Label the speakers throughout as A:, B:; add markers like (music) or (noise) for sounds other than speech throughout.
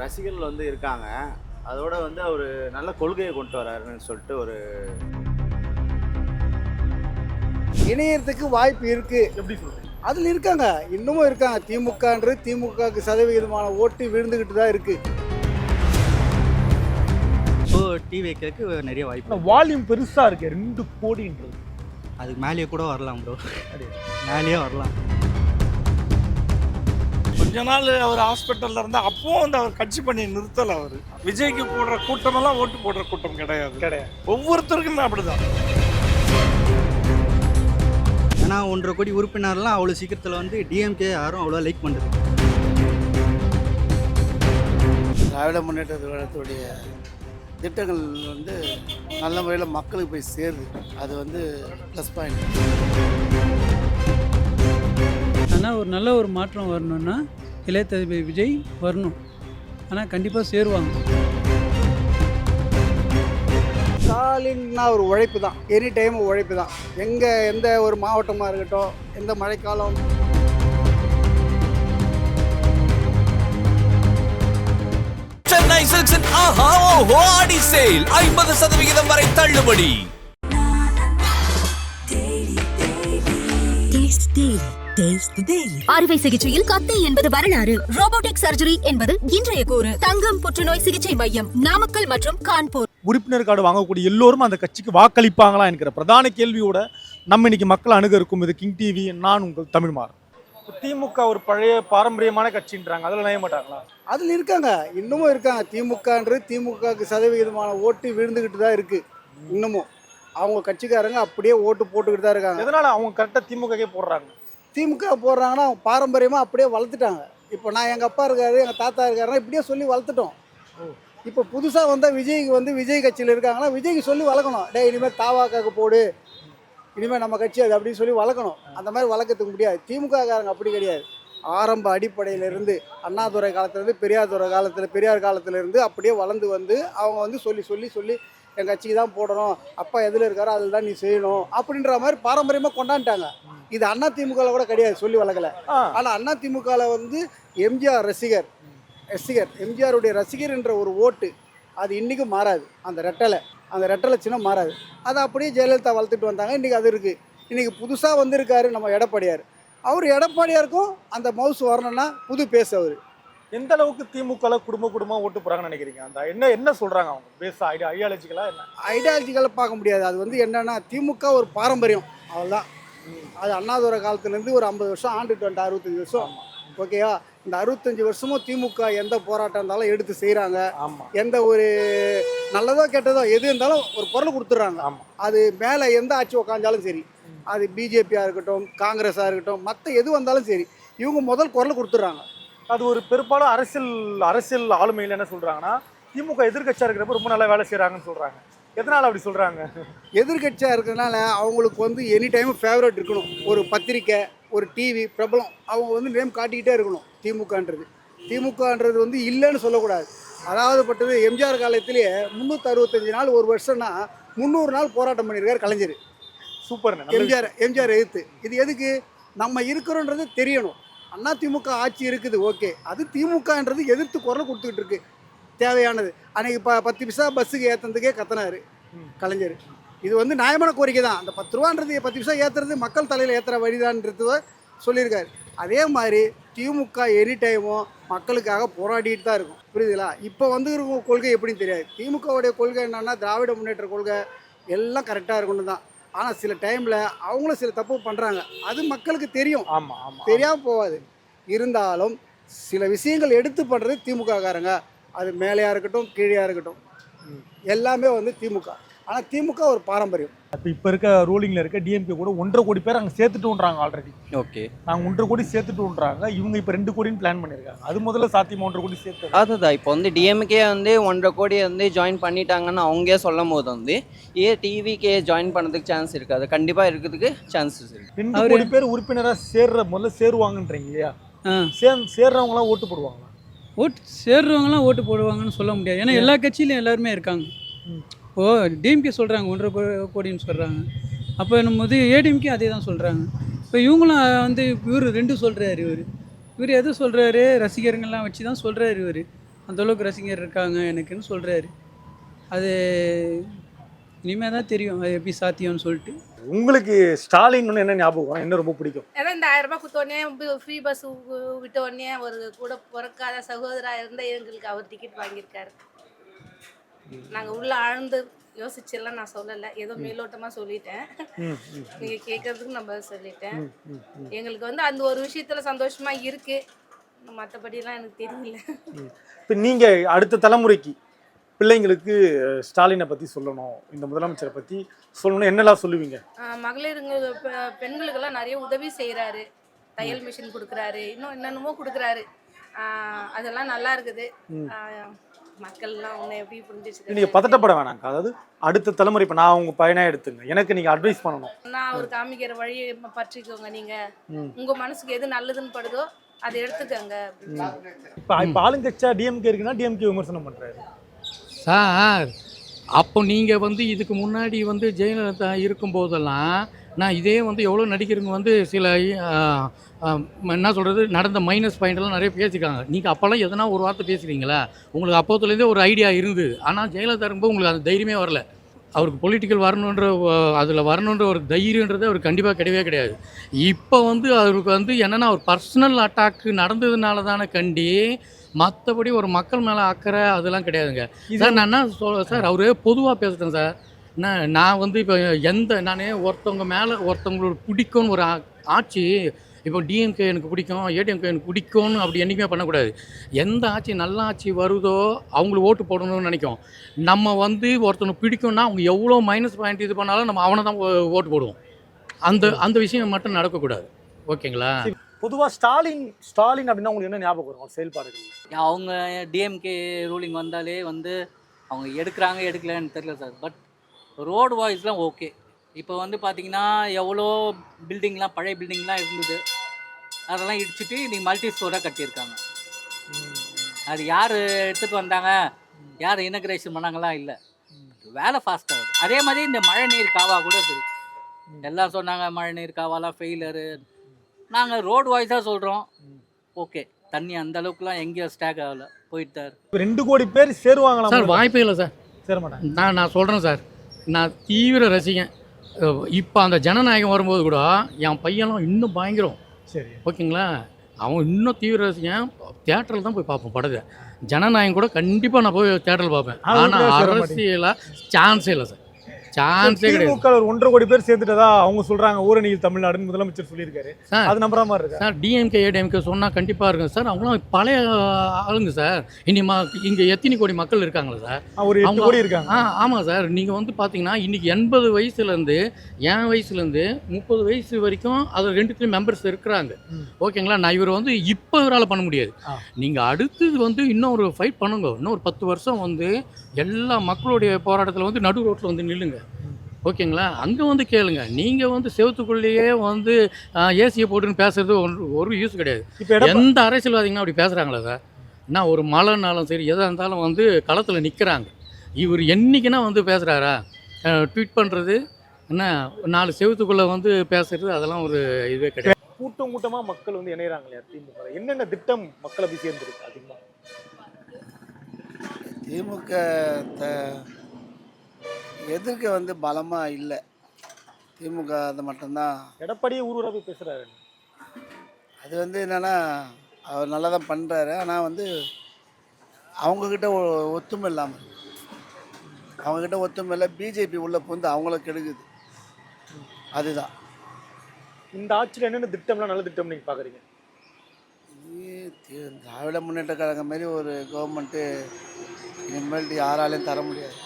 A: ரசிகர்கள் வந்து இருக்காங்க. அதோட வந்து அவர் நல்ல கொள்கையை கொண்டு வராருன்னு சொல்லிட்டு ஒரு
B: இணையறதுக்கு வாய்ப்பு இருக்கு.
C: எப்படி சொல்றீங்க?
B: அதில் இருக்காங்க. இன்னமும் இருக்காங்க. திமுகன்றது திமுகவுக்கு சதவிகிதமான ஓட்டு விழுந்துக்கிட்டு தான் இருக்கு.
D: ஸோ டீ வைக்கிறதுக்கு நிறைய வாய்ப்பு
C: வால்யூம் பெருசா இருக்கு. ரெண்டு கோடின்றது.
D: அதுக்கு மேலேயே கூட வரலாம் ப்ரோ
C: அப்படியா?
D: மேலேயே வரலாம்.
E: கொஞ்ச நாள் அவர் ஹாஸ்பிட்டல்ல இருந்தா அப்பவும் வந்து அவர் கட்சி பண்ணி நிறுத்தல அவர். விஜய்க்கு போடுற கூட்டமெல்லாம் ஓட்டு போடுற கூட்டம் கிடையாது.
C: கிடையாது.
E: ஒவ்வொருத்தருக்குமே அப்படிதான்.
D: ஏன்னா ஒன்றரை கோடி உறுப்பினர்லாம் அவ்வளோ சீக்கிரத்தில் வந்து டிஎம்கே யாரும் அவ்வளோ லைக் பண்ணுறது
B: திராவிட முன்னேற்ற கழகத்துடைய திட்டங்கள் வந்து நல்ல முறையில் மக்களுக்கு போய் சேருது. அது வந்து ப்ளஸ் பாயிண்ட்
F: ஆனால் ஒரு நல்ல ஒரு மாற்றம் வரணும்னா இளைய தளபதி விஜய் வரணும். ஆனால் கண்டிப்பாக சேருவாங்க.
B: ஸ்டாலின்னா ஒரு உழைப்பு தான். எனி டைம் உழைப்பு தான். எங்கே எந்த ஒரு மாவட்டமாக இருக்கட்டும் எந்த மழைக்காலம்.
G: சென்னை சில்க்ஸின் ஆஹா ஓஹோ ஆடி சேல். ஐம்பது சதவிகிதம் வரை தள்ளுபடி.
H: அறுவை சிகிச்சையில் கத்தை என்பது வரலாறு. ரோபோட்டிக் சர்ஜரி என்பது இன்றைய கூறு. தங்கம் புற்றுநோய் சிகிச்சை மையம் நாமக்கல் மற்றும் கான்பூர்.
C: உறுப்பினர் கார்டு வாங்கக்கூடிய எல்லோரும் அந்த கட்சிக்கு வாக்களிப்பாங்களா என்கிற பிரதான கேள்வியோட நம்ம இன்னைக்கு மக்கள் அணுக இருக்கும் இது கிங் டிவி நான் உங்கள் தமிழ்மார் திமுக ஒரு பழைய பாரம்பரியமான கட்சின்றாங்க. அதில் நம்ப மாட்டாங்களா?
B: அதில் இருக்காங்க. இன்னமும் இருக்காங்க. திமுகன்றது திமுகவுக்கு சதவிகிதமான ஓட்டு விழுந்துக்கிட்டு தான் இருக்கு. இன்னமும். அவங்க கட்சிக்காரங்க அப்படியே ஓட்டு போட்டுக்கிட்டு தான் இருக்காங்க.
C: எதனால அவங்க கரெக்டாக திமுகவே போடுறாங்க?
B: திமுக போடுறாங்கன்னா அவங்க பாரம்பரியமாக அப்படியே வளர்த்துட்டாங்க. இப்போ நான் எங்கள் அப்பா இருக்காரு எங்கள் தாத்தா இருக்காருன்னா இப்படியே சொல்லி வளர்த்துட்டோம். இப்போ புதுசாக வந்தால் விஜய்க்கு வந்து விஜய் கட்சியில் இருக்காங்கன்னா விஜய்க்கு சொல்லி வளர்க்கணும். டே இனிமேல் தாவாக்காக்கு போடு. இனிமேல் நம்ம கட்சி அது அப்படின்னு சொல்லி வளர்க்கணும். அந்த மாதிரி வளர்க்கறதுக்கு முடியாது. திமுகக்காரங்க அப்படி கிடையாது. ஆரம்ப அடிப்படையிலிருந்து அண்ணாதுரை காலத்துலேருந்து பெரியார்துறை காலத்தில் பெரியார் காலத்துலேருந்து அப்படியே வளர்ந்து வந்து அவங்க வந்து சொல்லி சொல்லி சொல்லி என் கட்சிக்கு தான் போடணும். அப்பா எதில் இருக்காரோ அதில் தான் நீ செய்யணும். அப்படின்ற மாதிரி பாரம்பரியமாக கொண்டாந்துட்டாங்க. இது அண்ணா திமுகவில் கூட கிடையாது சொல்லி
C: ஆ.
B: ஆனால் அண்ணா திமுகவில் வந்து எம்ஜிஆர் ரசிகர் ரசிகர் எம்ஜிஆருடைய ரசிகர் என்ற ஒரு ஓட்டு அது இன்றைக்கும் மாறாது. அந்த ரெட்டலை அந்த ரெட்டலை சின்னம் மாறாது. அதை அப்படியே ஜெயலலிதா வளர்த்துட்டு வந்தாங்க. இன்றைக்கி அது இருக்குது இன்றைக்கி புதுசாக வந்திருக்காரு நம்ம எடப்பாடியார். அவர் எடப்பாடியாருக்கும் அந்த மவுஸ் வரணும்னா புது பேச அவர்.
C: எந்த அளவுக்கு திமுகல குடும்ப குடும்பமா ஓட்டு போறாங்கன்னு நினைக்கிறீங்க? அந்த என்ன என்ன சொல்றாங்க அவங்க? பேச ஐடியா ஐடியாலஜிக்கலா என்ன?
B: ஐடியாலஜிக்கலாக பார்க்க முடியாது. அது வந்து என்னன்னா திமுக ஒரு பாரம்பரியம். அவ்வளோதான் அது அண்ணாதுரை காலத்துலேருந்து ஒரு ஐம்பது வருஷம் ஆண்டுட்டு வந்துட்டு அறுபத்தஞ்சு வருஷம். ஓகேவா இந்த அறுபத்தஞ்சு வருஷமும் திமுக எந்த போராட்டம் இருந்தாலும் எடுத்து செய்கிறாங்க எந்த ஒரு நல்லதோ கெட்டதோ எது இருந்தாலும் ஒரு குரல் கொடுத்துட்றாங்க அது மேலே எந்த ஆட்சி உக்காந்தாலும் சரி அது பிஜேபியாக இருக்கட்டும் காங்கிரஸாக இருக்கட்டும் மற்ற எது வந்தாலும் சரி இவங்க முதல் குரல் கொடுத்துட்றாங்க
C: அது ஒரு பெரும்பாலும் அரசியல் அரசியல் ஆளுமையில் என்ன சொல்றாங்கன்னா திமுக எதிர்க்கட்சியா இருக்கிறப்ப ரொம்ப நல்லா வேலை செய்றாங்கன்னு சொல்றாங்க. எதனால அப்படி சொல்றாங்க?
B: எதிர்கட்சியாக இருக்கிறதுனால அவங்களுக்கு வந்து எனி டைம் ஃபேவரட் இருக்கணும். ஒரு பத்திரிக்கை ஒரு டிவி பிரபலம் அவங்க வந்து நேம் காட்டிக்கிட்டே இருக்கணும் திமுகன்றது. திமுகன்றது வந்து இல்லைன்னு சொல்லக்கூடாது. அதாவது பட்டது எம்ஜிஆர் காலத்திலேயே முந்நூற்றி அறுபத்தஞ்சு நாள் ஒரு வருஷம்னா முந்நூறு நாள் போராட்டம் பண்ணியிருக்காரு கலைஞர்.
C: சூப்பர்
B: எம்ஜிஆர் எம்ஜிஆர் எதிர்த்து. இது எதுக்கு? நம்ம இருக்கிறோன்றது தெரியணும். அண்ணா திமுக ஆட்சி இருக்குது ஓகே. அது திமுகன்றது எதிர்த்து குரல் கொடுத்துக்கிட்டு இருக்கு. தேவையானது. அன்னைக்கு ப பத்து பைசா பஸ்ஸுக்கு ஏற்றுனதுக்கே கத்தனாரு. கலைஞர். இது வந்து நியாயமான கோரிக்கை தான். அந்த பத்து ரூபான்றது பத்து பைசா ஏற்றுறது மக்கள் தலையில் ஏற்றுற வழிதான்றது சொல்லியிருக்காரு. அதே மாதிரி திமுக எனி டைமும் மக்களுக்காக போராடிட்டு தான் இருக்கும். புரியுதுங்களா? இப்போ வந்து இருக்கும் கொள்கை எப்படின்னு தெரியாது. திமுகவுடைய கொள்கை என்னன்னா திராவிட முன்னேற்ற கொள்கை எல்லாம் கரெக்டாக இருக்கணும் தான். ஆனால் சில டைமில் அவங்களும் சில தப்பு பண்ணுறாங்க அது மக்களுக்கு தெரியும்.
C: ஆமா ஆமா
B: தெரியாமல் போகாது. இருந்தாலும் சில விஷயங்கள் எடுத்து பண்ணுறது திமுக காரங்க அது மேலேயா இருக்கட்டும் கீழேயா இருக்கட்டும். எல்லாமே வந்து திமுக. ஆனால் திமுக ஒரு பாரம்பரியம்.
C: இப்போ இப்போ இருக்க ரூலிங்ல இருக்க டிஎம்கே கூட ஒன்றரை கோடி பேர் அங்கே சேர்த்துட்டுன்றாங்க ஆல்ரெடி
I: ஓகே.
C: நாங்கள் ஒன்றரை கோடி சேர்த்துட்டுன்றாங்க. இவங்க இப்போ ரெண்டு கோடின்னு பிளான் பண்ணியிருக்காங்க அது முதல்ல சாத்தியமா ஒன்றரை கோடி சேர்த்து
I: அதுதான். இப்போ வந்து டிஎம்கே வந்து ஒன்றரை கோடி வந்து ஜாயின் பண்ணிட்டாங்கன்னு அவங்களே சொல்லும் போது வந்து ஏ டிவிக்கே ஜாயின் பண்ணதுக்கு சான்ஸ் இருக்காது. கண்டிப்பாக இருக்கிறதுக்கு சான்சஸ் இருக்கு.
C: ரெண்டு கோடி பேர் உறுப்பினராக சேர்ற முதல்ல சேருவாங்கன்றீங்க இல்லையா? சேர்றவங்களாம் ஓட்டு போடுவாங்களா?
F: ஓட்டு சேர்றவங்களாம் ஓட்டு போடுவாங்கன்னு சொல்ல முடியாது. ஏன்னா எல்லா கட்சியிலும் எல்லாருமே இருக்காங்க. ஓ டிஎம்கே சொல்கிறாங்க ஒன்றரை கோடின்னு சொல்கிறாங்க அப்போ நம்ம வந்து ஏடிஎம்கே அதே தான் சொல்கிறாங்க இப்போ இவங்களும் வந்து இவர் ரெண்டு சொல்கிறாரு இவர். இவர் எது சொல்கிறாரு ரசிகர்கள்லாம் வச்சு தான் சொல்கிறாரு இவர்
J: அந்தளவுக்கு ரசிகர் இருக்காங்க எனக்குன்னு சொல்கிறாரு அது இனிமேல் தான் தெரியும் அது எப்படி சாத்தியம்னு சொல்லிட்டு.
C: உங்களுக்கு ஸ்டாலின் என்ன ஞாபகம்? என்ன ரொம்ப பிடிக்கும்?
K: ஏன்னா இந்த ஆயிரம் ரூபாய் கொடுத்த உடனே ஃப்ரீ பஸ் விட்ட உடனே ஒரு கூட பிறக்காத சகோதரா இருந்தால் எங்களுக்கு அவர் டிக்கெட் வாங்கியிருக்காரு. நாங்கள் உள்ள ஆழ்ந்து யோசிச்செல்லாம் நான் சொல்லலை. ஏதோ மேலோட்டமாக சொல்லிட்டேன். நீங்கள் கேட்கறதுக்கு நான் பதில் சொல்லிட்டேன். எங்களுக்கு வந்து அந்த ஒரு விஷயத்தில் சந்தோஷமா இருக்கு. மற்றபடிலாம் எனக்கு தெரியல.
C: இப்போ நீங்க அடுத்த தலைமுறைக்கு பிள்ளைங்களுக்கு ஸ்டாலினை பத்தி சொல்லணும். இந்த முதலமைச்சரை பத்தி சொல்லணும் என்னெல்லாம் சொல்லுவீங்க?
K: மகளிருங்க பெண்களுக்கெல்லாம் நிறைய உதவி செய்கிறாரு தையல் மிஷின் கொடுக்குறாரு. இன்னும் என்னென்னமோ கொடுக்குறாரு. அதெல்லாம் நல்லா இருக்குது. மக்கள்லாம் உன்னை எப்படி புரிஞ்சிச்சு
C: பதட்டப்பட வேணாங்க அதாவது அடுத்த தலைமுறை இப்போ நான் உங்க பையனா எடுத்துங்க. எனக்கு நீங்க அட்வைஸ் பண்ணணும்.
K: நான் அவர் காமிக்கிற வழியை ம- பற்றிக்கோங்க நீங்க.
C: ம்.
K: உங்க மனசுக்கு எது நல்லதுன்னு படுதோ அதை எடுத்துக்கோங்க.
C: இப்போ இப்போ ஆளுங்கட்சியா டிஎம்கே இருக்குன்னா டிஎம்கே விமர்சனம் பண்றாரு.
L: சார் அப்போ நீங்கள் வந்து இதுக்கு முன்னாடி வந்து ஜெயலலிதா இருக்கும்போதெல்லாம் நான் இதே வந்து எவ்வளோ நடிகருங்க வந்து சில என்ன சொல்கிறது நடந்த மைனஸ் பாயிண்ட்லாம் நிறைய பேசியிருக்காங்க. நீங்கள் அப்போல்லாம் எதனா ஒரு வார்த்தை பேசுகிறீங்களா உங்களுக்கு அப்போத்துலேருந்தே ஒரு ஐடியா இருந்தது. ஆனால் ஜெயலலிதா இருக்கும்போது உங்களுக்கு அந்த தைரியமே வரல. அவருக்கு பொலிட்டிக்கல் வரணுன்ற அதில் வரணுன்ற ஒரு தைரியன்றது அவருக்கு கண்டிப்பாக கிடையவே கிடையாது. இப்போ வந்து அவருக்கு வந்து என்னென்னா ஒரு பர்சனல் அட்டாக்கு நடந்ததுனால தானே கண்டி மற்றபடி ஒரு மக்கள் மேலே அக்கறை அதெல்லாம் கிடையாதுங்க. சார் நான் என்ன சொல் சார் அவரு பொதுவாக பேசுகிறேன் சார். நான் நான் வந்து இப்போ எந்த நானே ஒருத்தவங்க மேலே ஒருத்தவங்களோட பிடிக்கும்னு ஒரு ஆட்சி இப்போ டிஎம்கே எனக்கு பிடிக்கும் ஏடிஎம்கே எனக்கு பிடிக்கும்னு அப்படி என்றைக்குமே பண்ணக்கூடாது. எந்த ஆட்சி நல்ல ஆட்சி வருதோ அவங்களுக்கு ஓட்டு போடணும்னு நினைக்கும். நம்ம வந்து ஒருத்தனை பிடிக்கும்னா அவங்க எவ்வளோ மைனஸ் பாயிண்ட் இது பண்ணாலும் நம்ம அவனை தான் ஓ- ஓட்டு போடுவோம். அந்த அந்த விஷயம் மட்டும் நடக்கக்கூடாது. ஓகேங்களா?
C: பொதுவா ஸ்டாலின் ஸ்டாலின் அப்படின்னா உங்களுக்கு என்ன ஞாபகம் வரும்? அவர் செயல்பாடுகள்.
I: அவங்க டிஎம்கே ரூலிங் வந்தாலே வந்து அவங்க எடுக்கிறாங்க எடுக்கலன்னு தெரியல சார். பட் ரோடு வாய்ஸ்லாம் ஓகே இப்போ வந்து பார்த்தீங்கன்னா எவ்வளோ பில்டிங்லாம் பழைய பில்டிங்லாம் இருந்தது அதெல்லாம் இடிச்சிட்டு இன்னைக்கு மல்டி ஸ்டோராக கட்டியிருக்காங்க. அது யார் எடுத்துகிட்டு வந்தாங்க? யார் இனக்ரேஷன் பண்ணாங்களாம் இல்லை. வேலை ஃபாஸ்ட்டாக ஆகுது. அதே மாதிரி இந்த மழை நீர் காவா கூட இருக்குது எல்லாம் சொன்னாங்க மழை நீர் காவாலாம் ஃபெயிலரு நாங்கள் ரோடு வாய்ஸாக சொல்கிறோம் ஓகே தண்ணி அந்த அளவுக்குலாம் எங்கேயும் ஸ்டாக் ஆகல. போயிட்டு தான்
C: ரெண்டு கோடி பேர் சேருவாங்களா
L: சார் வாய்ப்பே இல்லை சார்.
C: சேர மாட்டாங்க.
L: நான் நான் சொல்கிறேன் சார். நான் தீவிர ரசிகன். இப்போ அந்த ஜனநாயகம் வரும்போது கூட என் பையன்லாம் இன்னும் பயங்கரம்.
C: சரி.
L: ஓகேங்களா? அவன் இன்னும் தீவிர ரசிகன். தேட்டரில் தான் போய் பார்ப்பேன் படத்தை. ஜனநாயகம் கூட கண்டிப்பாக நான் போய் தேட்டரில் பார்ப்பேன். ஆனால். அரசியலாக சான்ஸே இல்லை சார். சான்ஸே கிடையாது.
C: ஒரு ஒன்றரை கோடி பேர் சேர்த்துட்டதா அவங்க சொல்றாங்க. ஊரணியில் தமிழ்நாடுன்னு முதலமைச்சர் சொல்லியிருக்காரு.
L: சார்
C: அது நம்புற மாதிரி இருக்கா?
L: சார் டிஎம்கே ஏடிஎம்கே சொன்னால் கண்டிப்பாக இருக்கும். சார் அவங்களாம் பழைய ஆளுங்க சார். இனி மா இங்கே எத்தனை கோடி மக்கள் இருக்காங்களா சார்?
C: ஒரு எட்டு கோடி இருக்காங்க.
L: ஆ ஆமாம் சார். நீங்கள் வந்து பார்த்தீங்கன்னா இன்றைக்கி எண்பது வயசுலேருந்து என் வயசுலேருந்து முப்பது வயசு வரைக்கும் அது ரெண்டுத்துலேயும் மெம்பர்ஸ் இருக்கிறாங்க. ஓகேங்களா? நான் இவர் வந்து இப்போ இவரால் பண்ண முடியாது. நீங்கள் அடுத்தது வந்து இன்னும் ஒரு ஃபைட் பண்ணுங்க. இன்னும் ஒரு பத்து வருஷம் வந்து எல்லா மக்களுடைய போராட்டத்தில் வந்து நடு ரோட்டில் வந்து நில்லுங்க. ஓகேங்களா? அங்கே வந்து கேளுங்க. நீங்கள் வந்து செவத்துக்குள்ளேயே வந்து ஏசியை போட்டுன்னு பேசுறது ஒரு ஒரு யூஸ் கிடையாது. எந்த அரசியல்வாதிங்கன்னா அப்படி பேசுகிறாங்களா சார். என்ன ஒரு மழைனாலும் சரி எதாக இருந்தாலும் வந்து களத்தில் நிற்கிறாங்க இவர் என்னைக்குன்னா வந்து பேசுகிறாரா ட்வீட் பண்ணுறது என்ன நாலு செவத்துக்குள்ளே வந்து பேசுறது அதெல்லாம் ஒரு இதுவே கிடையாது.
C: கூட்டம் கூட்டமா மக்கள் வந்து இணையறாங்க இல்லையா திமுக என்னென்ன திட்டம் மக்களை போய் சேர்ந்துருக்கு அதிகமா?
M: திமுக த எதிர்க்க வந்து பலமாக இல்லை. திமுக அது மட்டும்தான்.
C: எடப்பாடியே ஊர் போய் பேசுறாரு.
M: அது வந்து என்னென்னா அவர் நல்லா தான் பண்ணுறாரு ஆனால் வந்து அவங்கக்கிட்ட ஒ- ஒத்துமை இல்லாமல் இருக்கு. அவங்கக்கிட்ட ஒத்துமை இல்லை. பிஜேபி உள்ள புந்து அவங்கள கெடுக்குது. அதுதான்.
C: இந்த ஆட்சியில் என்னென்ன திட்டம்லாம் நல்ல திட்டம் நீங்க பாக்குறீங்க?
M: இது தி- திராவிட முன்னேற்ற கழகம் மாரி ஒரு கவர்மெண்ட்டு இனிமேல்ட்டு யாராலையும் தர முடியாது.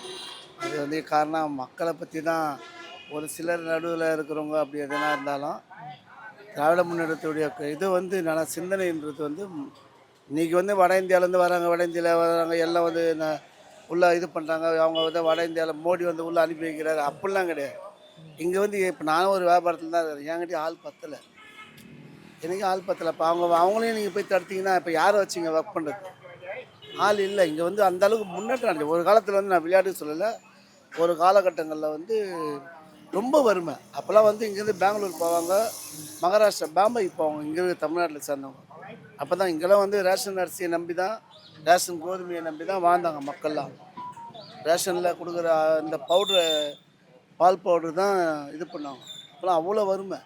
M: அது வந்து காரணம் மக்களை பற்றி தான் ஒரு சிலர் நடுவில் இருக்கிறவங்க அப்படி எதனா இருந்தாலும் திராவிட முன்னேற்றத்துடைய இது வந்து நல்லா சிந்தனைன்றது வந்து இன்றைக்கி இன்னைக்கு வந்து வட இந்தியாவிலேருந்து வராங்க வட இந்தியாவில் வராங்க எல்லாம் வந்து உள்ளே இது பண்ணுறாங்க அவங்க வந்து வட இந்தியாவில் மோடி வந்து உள்ளே அனுப்பி வைக்கிறாரு. அப்படிலாம் கிடையாது. இங்கே வந்து இப்போ நானும் ஒரு வியாபாரத்தில் தான் இருக்கிறேன். என்கிட்டயும் ஆள் பத்தலை. எனக்கு ஆள் பத்தலை. இப்போ அவங்க அவங்களையும் நீங்கள் போய் தடுத்தீங்கன்னா இப்போ யாரை வச்சிங்க ஒர்க் பண்ணுறது ஆள் இல்லை. இங்கே வந்து அந்த அளவுக்கு முன்னேற்றம் அடைஞ்சு ஒரு காலத்தில் வந்து நான் விளையாட்டு சொல்லலை. ஒரு காலகட்டங்களில் வந்து ரொம்ப வறுமை. அப்போல்லாம் வந்து இங்கேருந்து பெங்களூர் போவாங்க. மகாராஷ்டிரா பாம்பேக்கு போவாங்க இங்கேருந்து தமிழ்நாட்டில் சேர்ந்தவங்க. அப்போ தான் இங்கெல்லாம் வந்து ரேஷன் அரிசியை நம்பி தான்
B: ரேஷன் கோதுமையை நம்பி தான் வாழ்ந்தாங்க மக்கள்லாம். ரேஷனில் கொடுக்குற இந்த பவுட்ரு பால் பவுட்ரு தான் இது பண்ணாங்க. அப்போலாம் அவ்வளோ வறுமை.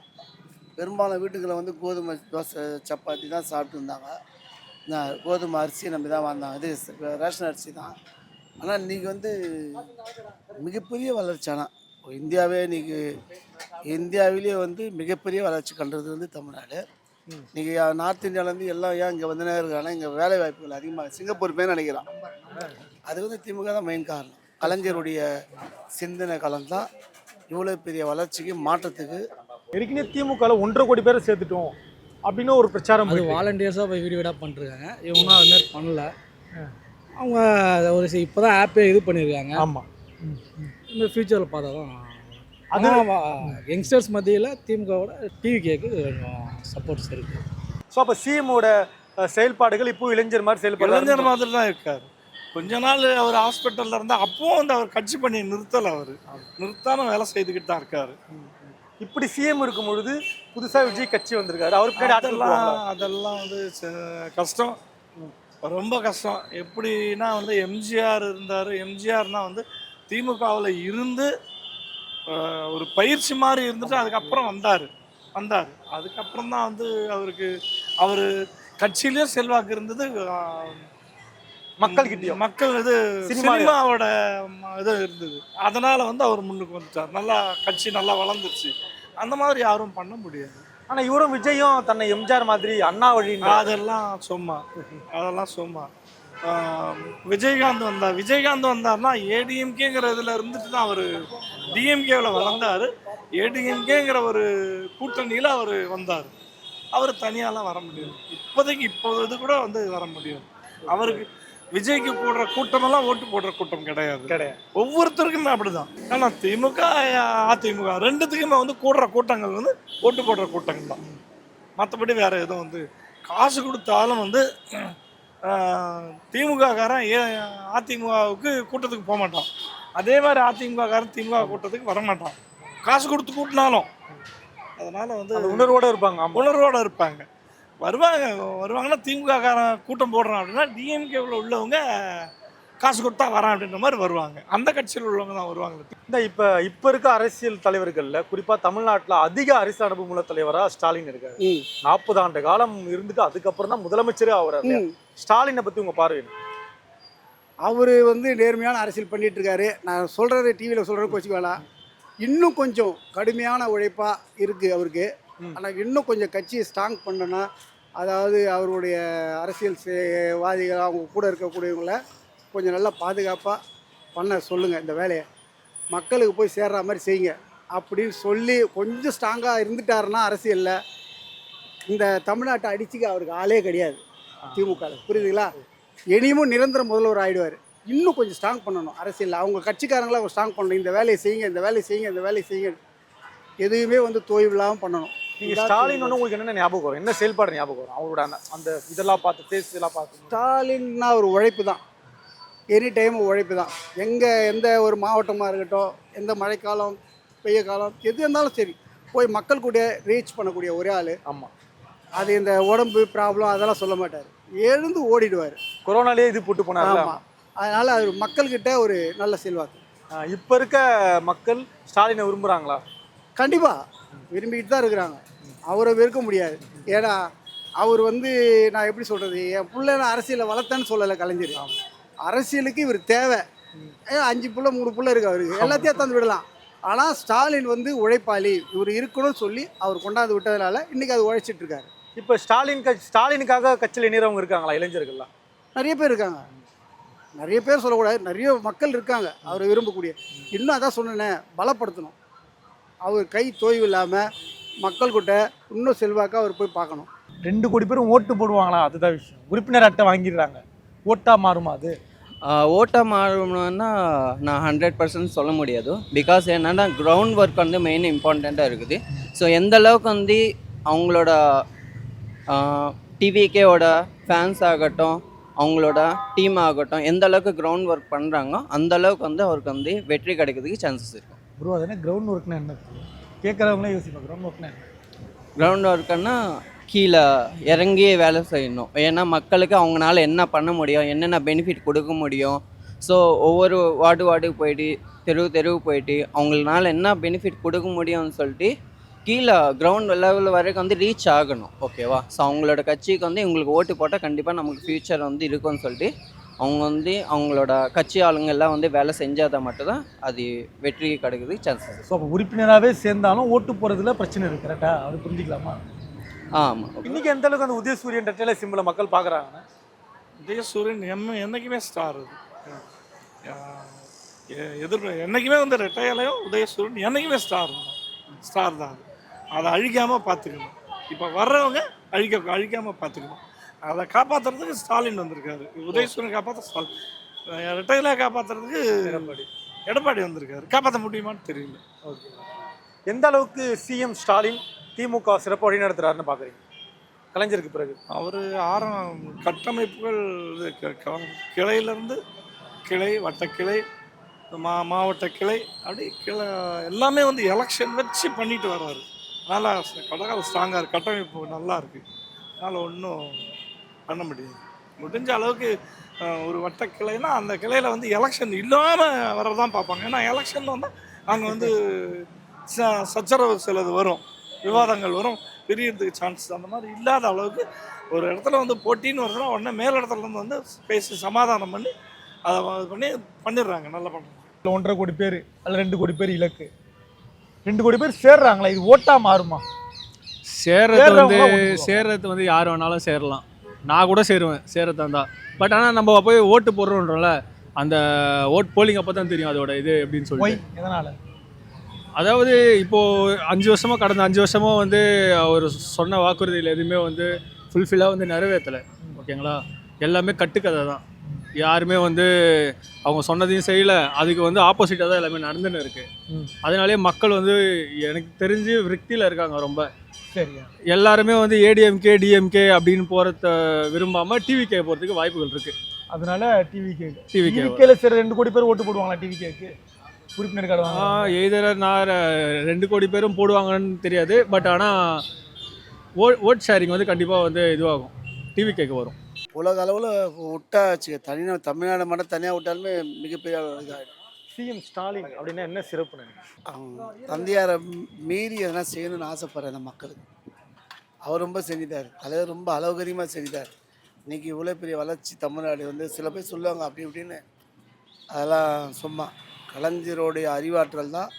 B: பெரும்பாலும் வீட்டுக்களை வந்து கோதுமை தோசை சப்பாத்தி தான் சாப்பிட்டு இருந்தாங்க. கோதுமை அரிசியை நம்பி தான் வாழ்ந்தாங்க இது ரேஷன் அரிசி தான். ஆனால் இன்றைக்கி வந்து மிகப்பெரிய வளர்ச்சி. ஆனால் இந்தியாவே இன்றைக்கி இந்தியாவிலேயே வந்து மிகப்பெரிய வளர்ச்சி கண்டது வந்து தமிழ்நாடு. இன்றைக்கி நார்த் இந்தியாவிலேருந்து எல்லாம் ஏன் இங்கே வந்து இருக்காங்கன்னா இங்கே வேலை வாய்ப்புகள் அதிகமாக சிங்கப்பூர் பேர் நினைக்கிறான். அது வந்து திமுக தான் மெயின் காரணம். கலைஞருடைய சிந்தனை காலம் தான் இவ்வளோ பெரிய வளர்ச்சிக்கு மாற்றத்துக்கு
C: ஏற்கனவே திமுகவில் ஒன்றரை கோடி பேரை சேர்த்துட்டோம்? அப்படின்னு ஒரு பிரச்சாரம்
F: அது. வாலண்டியர்ஸாக போய் வீடு வீடாக பண்ணிருக்காங்க. இவங்களும் அது மாதிரி பண்ணல. அவங்க ஒரு இப்போ தான் ஆப்பே இது பண்ணியிருக்காங்க
C: ஆமா.
F: இந்த ஃபியூச்சரில் பார்த்தா தான்
C: அது-
F: அது யங்ஸ்டர்ஸ் மத்தியில் திமுகவோட டிவிகேக்கு கொஞ்சம் சப்போர்ட்ஸ் இருக்குது
C: ஸோ அப்போ சிஎம்மோட செயல்பாடுகள் இப்போ இளைஞர் மாதிரி செயல்படுறாரு
E: இளைஞர் மாதிரி தான் இருக்கார். கொஞ்ச நாள் அவர் ஹாஸ்பிட்டலில் இருந்தால் அப்பவும் வந்து அவர் கட்சி பண்ணி நிறுத்தலை அவர். நிறுத்தாம வேலை செய்துக்கிட்டு தான் இருக்காரு.
C: இப்படி சிஎம் இருக்கும் பொழுது புதுசா விஜய் கட்சி வந்திருக்காரு. அவர் பின்னாடி
E: அதெல்லாம்? அதெல்லாம் வந்து கஷ்டம். ரொம்ப கஷ்டம். எப்படின்னா வந்து எம்ஜிஆர் இருந்தார். எம்ஜிஆர்னா வந்து திமுகவில் இருந்து ஒரு பயிற்சி மாதிரி இருந்துட்டு அதுக்கப்புறம் வந்தார். வந்தார். அதுக்கப்புறம் தான் வந்து அவருக்கு அவர் கட்சியிலயும் செல்வாக்கு இருந்தது அஹ்,
C: மக்கள்கிட்டயும்.
E: மக்கள் இது
C: சினிமா-
E: சினிமாவோட இது இருந்தது. அதனால வந்து அவர் முன்னுக்கு வந்துட்டார். நல்லா கட்சி நல்லா வளர்ந்துருச்சு. அந்த மாதிரி யாரும் பண்ண முடியாது.
C: ஆனா இவரும் விஜயும் தன்னை எம்ஜிஆர் மாதிரி அண்ணா வழி
E: அதெல்லாம் சும்மா. அதெல்லாம் சும்மா. விஜயகாந்த் வந்தார் விஜயகாந்த் வந்தார்னா ஏடிஎம்கேங்கிற இதில் இருந்துட்டு தான் அவர் டிஎம்கேவில் வளர்ந்தார். ஏடிஎம்கேங்கிற ஒரு கூட்டணியில் அவர் வந்தார். அவர் தனியாலாம் வர முடியாது. இப்போதைக்கு இப்போது இது கூட வந்து வர முடியாது. அவருக்கு விஜய்க்கு போடுற கூட்டமெல்லாம் ஓட்டு போடுற கூட்டம் கிடையாது.
C: கிடையாது.
E: ஒவ்வொருத்தருக்குமே அப்படிதான். ஆனா திமுக அதிமுக ரெண்டுத்துக்குமே வந்து கூடுற கூட்டங்கள் வந்து ஓட்டு போடுற கூட்டங்கள் தான் மற்றபடி வேற எதுவும் வந்து காசு கொடுத்தாலும் வந்து திமுக காரன் ஏ அதிமுகவுக்கு கூட்டத்துக்கு போக மாட்டான். அதே மாதிரி அதிமுக காரன் திமுக கூட்டத்துக்கு வர மாட்டான். காசு கொடுத்து கூட்டினாலும். அதனால வந்து
C: உணர்வோட இருப்பாங்க.
E: உணர்வோட இருப்பாங்க. வருவாங்க. வருவாங்கன்னா திமுக காரன் கூட்டம் போடுறான் அப்படின்னா டிஎம்கேவில் உள்ளவங்க காசு கொடுத்தா வரான் அப்படின்ற மாதிரி வருவாங்க. அந்த கட்சியில் உள்ளவங்க தான் வருவாங்க.
C: இந்த இப்ப இப்ப இருக்க அரசியல் தலைவர்கள்ல குறிப்பா தமிழ்நாட்டுல அதிக அரசு அனுபவமுள்ள தலைவரா ஸ்டாலின் இருக்காரு. நாற்பது ஆண்டு காலம் இருந்துட்டு அதுக்கப்புறம் தான் முதலமைச்சரே ஆகுறாரு. ஸ்டாலினை பத்தி உங்க பார்வை?
B: அவர் வந்து நேர்மையான அரசியல் பண்ணிட்டு இருக்காரு. நான் சொல்கிறது டிவியில் சொல்கிறது கோச்சிக்க வேணாம். இன்னும் கொஞ்சம் கடுமையான உழைப்பாக இருக்குது அவருக்கு. ஆனால் இன்னும் கொஞ்சம் கட்சியை ஸ்ட்ராங் பண்ணனா அதாவது அவருடைய அரசியல் வாதிகள் அவங்க கூட இருக்கக்கூடியவங்கள கொஞ்சம் நல்லா பாதுகாப்பாக பண்ண சொல்லுங்கள் இந்த வேலையை. மக்களுக்கு போய் சேர்ற மாதிரி செய்யுங்க. அப்படின்னு சொல்லி கொஞ்சம் ஸ்ட்ராங்காக இருந்துட்டாருன்னா அரசியலில் இந்த தமிழ்நாட்டை அடிச்சுக்க அவருக்கு ஆளே கிடையாது. திமுக புரியுதுங்களா? இனியும் நிரந்தர முதல்வர் ஆயிடுவார். இன்னும் கொஞ்சம் ஸ்ட்ராங் பண்ணணும் அரசியலில். அவங்க கட்சிக்காரங்களாம் அவங்க ஸ்ட்ராங் பண்ணணும். இந்த வேலையை செய்யுங்க இந்த வேலையை செய்யுங்க இந்த வேலையை செய்யுங்க எதுவுமே வந்து தோய்வில்லாமல் இல்லாமல் பண்ணணும்.
C: நீங்க ஸ்டாலின் ஒன்று உங்களுக்கு என்ன ஞாபகம் வரும்? என்ன செயல்பாடு ஞாபகம் வரும்? அவரோட அந்த அந்த இதெல்லாம் பார்த்து ஃபேஸ் இதெல்லாம் பார்த்து.
B: ஸ்டாலின்னா ஒரு உழைப்பு தான். எனி டைம் உழைப்பு தான். எங்கே எந்த ஒரு மாவட்டமாக இருக்கட்டும் எந்த மழைக்காலம் பெய்ய காலம் எது இருந்தாலும் சரி போய் மக்கள் கூட ரீச் பண்ணக்கூடிய ஒரே ஆள்.
C: ஆமா.
B: அது இந்த உடம்பு ப்ராப்ளம் அதெல்லாம் சொல்ல மாட்டார். எழுந்து ஓடிடுவார்.
C: கொரோனாலே இது போட்டு போனார்ல?
B: ஆமாம் அதனால் அது மக்கள்கிட்ட ஒரு நல்ல செல்வாக்கு.
C: இப்ப இருக்க மக்கள் ஸ்டாலினை விரும்புறாங்களா?
B: கண்டிப்பாக விரும்பிக்கிட்டு தான் இருக்கிறாங்க. அவரை வெறுக்க முடியாது. ஏன்னா அவர் வந்து நான் எப்படி சொல்கிறது என் பிள்ளை நான் அரசியலில் வளர்த்தேன்னு சொல்லலை கலைஞர். அரசியலுக்கு இவர் தேவை. அஞ்சு புள்ள மூணு புள்ள இருக்கு அவருக்கு எல்லாத்தையும் தந்து விடலாம். ஆனால் ஸ்டாலின் வந்து உழைப்பாளி. இவர் இருக்கணும்னு சொல்லி அவர் கொண்டாந்து விட்டதுனால இன்னைக்கு அது உழைச்சிட்டு இருக்காரு.
C: இப்ப ஸ்டாலின் கட்சி ஸ்டாலினுக்காக கட்சியில் இணையறவங்க இருக்காங்களா இளைஞர்கள்லாம்?
B: நிறைய பேர் இருக்காங்க. நிறைய பேர் சொல்லக்கூடாது. நிறைய மக்கள் இருக்காங்க. அவரை விரும்பக்கூடிய. இன்னும் அதான் சொன்னேனே பலப்படுத்தணும். அவர் கை தோய்வு இல்லாமல் மக்கள்கிட்ட இன்னும் செல்வாக்காக அவர் போய் பார்க்கணும்.
C: ரெண்டு கோடி பேரும் ஓட்டு போடுவாங்களா? அதுதான் விஷயம். உறுப்பினர் அட்டை வாங்கிடுறாங்க. ஓட்டா மாறுமா அது?
N: ஓட்டாக மாறணும்னா நான் ஹண்ட்ரட் பர்சன்ட் சொல்ல முடியாது. பிகாஸ் என்னன்னா கிரவுண்ட் ஒர்க் வந்து மெயின் இம்பார்ட்டண்ட்டாக இருக்குது. ஸோ எந்த அளவுக்கு வந்து அவங்களோட டிவிகேவோட ஃபேன்ஸ் ஆகட்டும் அவங்களோட டீம் ஆகட்டும் எந்த அளவுக்கு கிரவுண்ட் ஒர்க் பண்ணுறாங்களோ அந்த அளவுக்கு வந்து அவருக்கு வந்து வெற்றி கிடைக்கிறதுக்கு சான்சஸ் இருக்கும்
C: ப்ரோ அது என்ன கிரவுண்ட் ஒர்க்னா என்ன கேட்குறவங்களே யோசிப்பாங்க. கிரவுண்ட் ஒர்க்னா
N: கிரவுண்ட் ஒர்க்குன்னா கீழே இறங்கி வேலை செய்யணும். ஏன்னா மக்களுக்கு அவங்களால என்ன பண்ண முடியும் என்னென்ன பெனிஃபிட் கொடுக்க முடியும். ஸோ ஒவ்வொரு வார்டு வார்டுக்கு போயிட்டு தெருவு தெருவு போயிட்டு அவங்களால என்ன பெனிஃபிட் கொடுக்க முடியும்னு சொல்லிட்டு கீழே கிரவுண்ட் லெவல் வரைக்கும் வந்து ரீச் ஆகணும். ஓகேவா ஸோ அவங்களோட கட்சிக்கு வந்து இவங்களுக்கு ஓட்டு போட்டால் கண்டிப்பாக நமக்கு ஃப்யூச்சர் வந்து இருக்கும்னு சொல்லிட்டு அவங்க வந்து அவங்களோட கட்சி ஆளுங்க எல்லாம் வந்து வேலை செஞ்சால் தான் மட்டும்தான் அது வெற்றி கிடைக்கிறதுக்கு சான்சஸ்
C: ஸோ அப்போ உறுப்பினராகவே சேர்ந்தாலும் ஓட்டு போகிறதுல பிரச்சனை இருக்கு கரெக்டா அது புரிஞ்சுக்கலாமா?
N: ஆமாம்
C: இன்னைக்கு எந்த அளவுக்கு அந்த உதயசூரியன் ரெட்டையில சிம்பிளை மக்கள் பார்க்குறாங்கன்னா?
E: உதயசூரியன் என்ன என்னைக்குமே ஸ்டார் எதிர் என்னைக்குமே வந்து ரெட்டையிலையும் உதயசூரியன் என்னைக்குமே ஸ்டார் தான். ஸ்டார் தான் அது. அதை அழிக்காமல் பார்த்துக்கணும். இப்போ வர்றவங்க அழிக்க அழிக்காமல் பார்த்துக்கணும். அதை காப்பாற்றுறதுக்கு ஸ்டாலின் வந்திருக்காரு. உதயசூரியன் காப்பாற்ற ஸ்டாலின் ரெட்டையில காப்பாற்றுறதுக்கு
C: எடப்பாடி.
E: எடப்பாடி வந்திருக்காரு. காப்பாற்ற முடியுமான்னு தெரியல.
C: ஓகே. எந்த அளவுக்கு சிஎம் ஸ்டாலின் திமுக சிறப்பு வழி நடத்துறாருன்னு பார்க்குறீங்க கலைஞருக்கு பிறகு.
E: அவர் ஆரம் கட்டமைப்புகள் கிளையிலேருந்து கிளை வட்டக்கிளை மா மாவட்ட கிளை அப்படி கிளை எல்லாமே வந்து எலெக்ஷன் வச்சு பண்ணிட்டு வர்றாரு. நல்லா கடற்கால ஸ்ட்ராங்காக இருக்கு. கட்டமைப்பு நல்லா இருக்குது அதனால் ஒன்றும் பண்ண முடியாது முடிஞ்ச அளவுக்கு ஒரு வட்ட கிளைனா அந்த கிளையில் வந்து எலெக்ஷன் இல்லாமல் வரதான் பார்ப்பாங்க. ஏன்னா எலெக்ஷன் வந்தால் அங்கே வந்து ச சச்சரவு சிலது வரும். விவாதங்கள் வரும். பிரியறதுக்கு சான்ஸ் அந்த மாதிரி இல்லாத அளவுக்கு ஒரு இடத்துல வந்து போட்டின்னு வருதுன்னா உடனே மேல் இடத்துல இருந்து வந்து பேசி சமாதானம் பண்ணி அதை இது பண்ணி பண்ணிடுறாங்க. நல்லா பண்ணுறாங்க.
C: இல்லை ஒன்றரை கோடி பேர் அல்ல ரெண்டு கோடி பேர் இலக்கு. ரெண்டு கோடி பேர் சேர்றாங்களா இது ஓட்டா மாறுமா?
O: சேர்றது வந்து. சேர்றது வந்து யார் வேணாலும் சேரலாம். நான் கூட சேருவேன் சேரத்தான் இருந்தா பட் ஆனால் நம்ம போய் ஓட்டு போடுறோன்றோம்ல அந்த ஓட் போலிங் அப்போ தான் தெரியும் அதோட இது எப்படின்னு சொல்லிட்டு.
C: எதனால?
O: அதாவது இப்போ அஞ்சு வருஷமா கடந்த அஞ்சு வருஷமா வந்து அவர் சொன்ன வாக்குறுதியில் எதுவுமே வந்து ஃபுல்ஃபில்லாக வந்து நிறைவேற்றலை. ஓகேங்களா? எல்லாமே கட்டுக்கதை தான். யாருமே வந்து அவங்க சொன்னதையும் செய்யல. அதுக்கு வந்து ஆப்போசிட்டாக தான் எல்லாமே நடந்துன்னு இருக்கு.
C: ம்.
O: அதனாலே மக்கள் வந்து எனக்கு தெரிஞ்சு விரக்தியில் இருக்காங்க ரொம்ப.
C: சரியா?
O: எல்லாருமே வந்து ஏடிஎம்கே டிஎம்கே அப்படின்னு போகிறத விரும்பாம டிவிகே போகிறதுக்கு வாய்ப்புகள் இருக்கு.
C: அதனால டிவி கே
O: டிவி
C: டிவி கேல சரி ரெண்டு கோடி பேர் ஓட்டு போடுவாங்களா டிவி கேக்கு உறுப்பினர் கார்டு வாங்க
O: எய்தர நான் ரெண்டு கோடி பேரும் போடுவாங்கன்னு தெரியாது. பட் ஆனால் ஓ ஓட் ஷேரிங் வந்து கண்டிப்பாக வந்து இதுவாகும். டிவி கேக்கு வரும்.
M: உலக அளவில் விட்டா வச்சுக்க தனியாக தமிழ்நாடு மட்டும் தனியாக விட்டாலுமே மிகப்பெரிய இதாகிடும்
C: சிஎம் ஸ்டாலின் அப்படின்னா என்ன சிறப்பு
M: அவங்க தந்தையாரை மீறி எதனா செய்யணும்னு ஆசைப்படுறேன் அந்த மக்களுக்கு அவர் ரொம்ப செஞ்சிட்டார். தலைவர் ரொம்ப அளவுகரியமாக செஞ்சிட்டார். இன்றைக்கி இவ்வளோ பெரிய வளர்ச்சி தமிழ்நாடு வந்து சில பேர் சொல்லுவாங்க அப்படி இப்படின்னு. அதெல்லாம் சும்மா. கலைஞருடைய அறிவாற்றல் தான்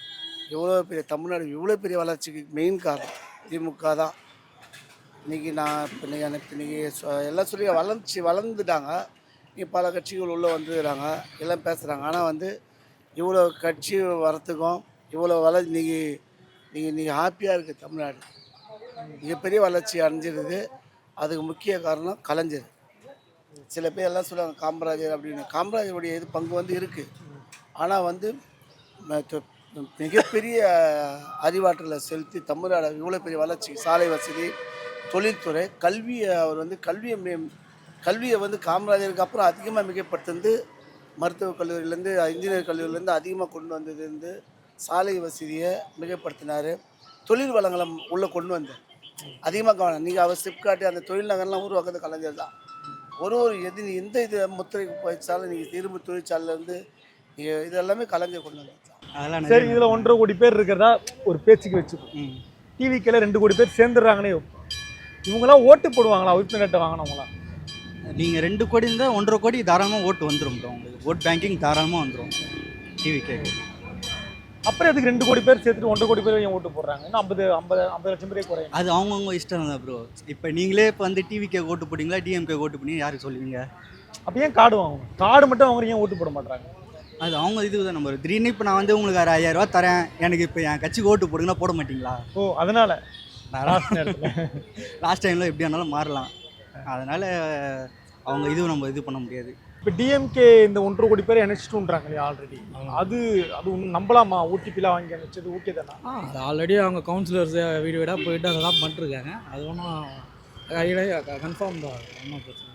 M: இவ்வளோ பெரிய தமிழ்நாடு இவ்வளோ பெரிய வளர்ச்சிக்கு மெயின் காரணம். திமுக தான். இன்றைக்கி நான் இப்போ எனக்கு இன்றைக்கி எல்லாம் சொல்லி வளர்ச்சி வளர்ந்துட்டாங்க. நீ பல கட்சிகள் உள்ளே வந்துடுறாங்க எல்லாம் பேசுகிறாங்க ஆனால் வந்து இவ்வளோ கட்சி வரத்துக்கும் இவ்வளோ வளர்ச்சி நீங்கள் நீங்கள் இன்றைக்கி ஹாப்பியாக இருக்குது தமிழ்நாடு. மிகப்பெரிய வளர்ச்சி அடைஞ்சிருது. அதுக்கு முக்கிய காரணம் கலைஞர். சில பேர் எல்லாம் சொல்லுவாங்க காமராஜர் அப்படின்னு. காமராஜருடைய இது பங்கு வந்து இருக்குது ஆனால் வந்து மிகப்பெரிய அறிவாற்றலை செலுத்தி தமிழ்நாடு இவ்வளோ பெரிய வளர்ச்சி சாலை வசதி தொழில்துறை கல்வியை அவர் வந்து கல்வியை கல்வியை வந்து காமராஜருக்கு அப்புறம் அதிகமாக மிகப்படுத்துந்து மருத்துவக் கல்லூரியிலேருந்து இன்ஜினியர் கல்லூரியிலேருந்து அதிகமாக கொண்டு வந்தது வந்து சாலை வசதியை மிகப்படுத்தினார். தொழில் வளங்களை உள்ளே கொண்டு வந்தார். அதிகமாக கவனம். நீங்கள் அவர் சிப்காட்டு அந்த தொழில் நகர்லாம் உருவாக்குறது கலைஞர் தான். ஒரு ஒரு எது எந்த இது முத்திரைக்கு போயிச்சாலும் நீங்கள் இரும்பு தொழிற்சாலையிலேருந்து நீங்கள் இது எல்லாமே கலைஞர் கொண்டு வந்தார்.
D: அதெல்லாம்
C: சரி இதுல ஒன்றரை கோடி பேர் இருக்கிறதா ஒரு பேச்சுக்கு வச்சுக்கோ.
D: ம்.
C: டிவி கேல ரெண்டு கோடி பேர் சேர்ந்துடுறாங்கன்னே இவங்களாம் ஓட்டு போடுவாங்களா? உறுப்பினர்கிட்ட வாங்கினவங்களா
D: நீங்கள் ரெண்டு கோடி இருந்தால் ஒன்றரை கோடி தாராளமாக ஓட்டு வந்துடும் உங்களுக்கு. ஓட் பேங்கிங் தாராளமாக வந்துடும் டிவி கேக்கு.
C: அப்புறம் எதுக்கு ரெண்டு கோடி பேர் சேர்த்துட்டு ஒன்றரை கோடி பேர் ஏன் ஓட்டு போடுறாங்க? இன்னும் ஐம்பது ஐம்பது ஐம்பது லட்சம் பேரே குறையும்?
D: அது அவங்கவுங்க இஷ்டம் தான் ப்ரோ இப்போ நீங்களே இப்போ வந்து டிவி கே ஓட்டு போட்டிங்களா டிஎம்கே ஓட்டு பண்ணி யாருக்கு சொல்லுவீங்க?
C: அப்போ ஏன் கார்டு வாங்கணும்? கார்டு மட்டும் அவங்க ஏன் ஓட்டு போட மாட்டாங்க
D: அது அவங்க இது தான் நம்பர் திடீர்னு இப்போ நான் வந்து உங்களுக்கு ஒரு ஐயாயிரம் ரூபா தரேன். எனக்கு இப்போ என் கட்சிக்கு ஓட்டு போடுங்கன்னா போட மாட்டீங்களா?
C: ஓ அதனால? லாஸ்ட்
D: டைமில் (laughs) எப்படி வேணாலும் மாறலாம். அதனால் அவங்க இதுவும் நம்ம இது பண்ண முடியாது.
C: இப்போ டிஎம்கே இந்த ஒன்றரை கோடி பேர் இணைச்சிட்டுன்றாங்க இல்லையா ஆல்ரெடி அது அது ஒன்றும் நம்பலாமா? ஓடிபிலாம் வாங்கி அனுப்பிச்சது ஓகே தானா?
F: அது ஆல்ரெடி அவங்க கவுன்சிலர்ஸ் வீடு வீடாக போயிட்டு அதெல்லாம் பண்ணிருக்காங்க அது ஒன்றும் கன்ஃபார்ம் தான். ஒன்றும் பிரச்சனை.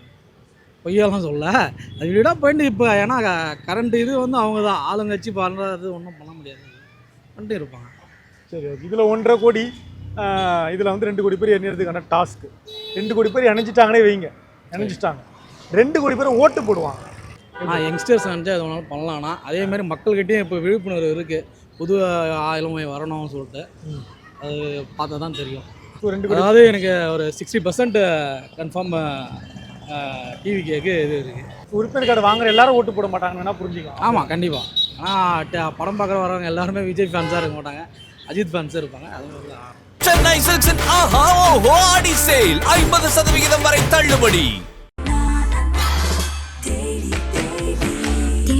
F: பொய்யெல்லாம் சொல்ல. அது வீடு வீடாக போயிட்டு இப்போ ஏன்னா கரண்ட் இது வந்து அவங்க தான். ஆளுங்கட்சி பண்ணுறது ஒன்றும் பண்ண முடியாது. பண்ணிட்டு இருப்பாங்க.
C: சரி இதில் ஒன்றரை கோடி இதில் வந்து ரெண்டு கோடி பேர் எண்ணிறதுக்கான டாஸ்க்கு ரெண்டு கோடி பேர் இணைஞ்சிட்டாங்கன்னே வைங்க. இணைஞ்சிட்டாங்க. ரெண்டு கோடி பேர் ஓட்டு போடுவாங்க.
F: ஆ யங்ஸ்டர்ஸ் நினச்சா எது வேணாலும் பண்ணலாம்னா அதே மாதிரி மக்கள்கிட்டயும் இப்போ விழிப்புணர்வு இருக்குது புது இளமை வரணும்னு சொல்லிட்டு. அது பார்த்தா தான் தெரியும்.
C: ஸோ ரெண்டு கோடி
F: அதாவது எனக்கு ஒரு சிக்ஸ்டி பர்சன்ட் கன்ஃபார்ம் டிவி கேக்கு இது இருக்குது
C: உறுப்பினர் கார்டு வாங்குற எல்லாரும் ஓட்டு போட மாட்டாங்கன்னா புரிஞ்சுக்கலாம்.
F: ஆமாம் கண்டிப்பாக ஆனால் படம் பார்க்குற வரவங்க எல்லாருமே விஜய் ஃபேன்ஸாக இருக்க மாட்டாங்க. அஜித் ஃபேன்ஸாக இருப்பாங்க. அது.
G: சென்னை சில்க்ஸின் ஆஹா ஓஹோ ஆடி சேல். ஐம்பது சதவிகிதம் வரை தள்ளுபடி.